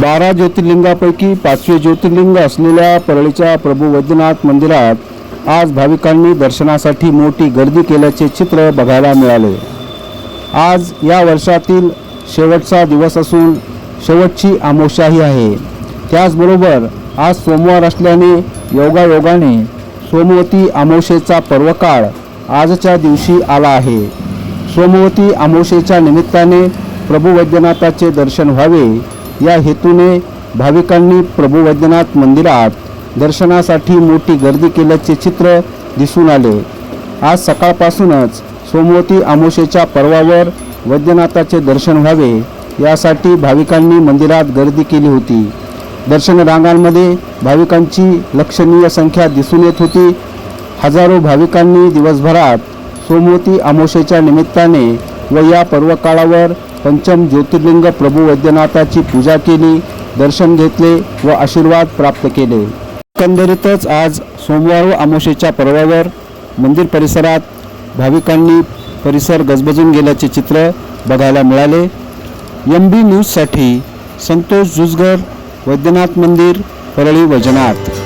बारा ज्योतिर्लिंगापैकी पाचवे ज्योतिर्लिंग असलेल्या परळीच्या प्रभू वैद्यनाथ मंदिरात आज भाविकांनी दर्शनासाठी मोठी गर्दी केल्याचे चित्र बघायला मिळाले. आज या वर्षातील शेवटचा दिवस असून शेवटची आमोशाही आहे. त्याचबरोबर आज सोमवार असल्याने योगायोगाने सोमवती आमोशेचा पर्वकाळ आजच्या दिवशी आला आहे. सोमवती आमोशेच्या निमित्ताने प्रभू वैद्यनाथाचे दर्शन व्हावे या हेतूने भाविकांनी प्रभू वैद्यनाथ मंदिरात दर्शनासाठी मोठी गर्दी केल्याचे चित्र दिसून आले. आज सकाळपासूनच सोमवती आमोशेच्या पर्वावर वैद्यनाथाचे दर्शन व्हावे यासाठी भाविकांनी मंदिरात गर्दी केली होती. दर्शन रांगांमध्ये भाविकांची लक्षणीय संख्या दिसून येत होती. हजारो भाविकांनी दिवसभरात सोमवती आमोशेच्या निमित्ताने व या पर्वकाळावर पंचम ज्योतिर्लिंग प्रभू वैद्यनाथाची पूजा केली दर्शन घेतले व आशीर्वाद प्राप्त केले. एकंदरीतच आज सोमवार व आमोशेच्या पर्वावर मंदिर परिसरात भाविकांनी परिसर गजबजून गेल्याचे चित्र बघायला मिळाले. एम बी न्यूजसाठी संतोष जुजगर वैद्यनाथ मंदिर परळी वैजनाथ.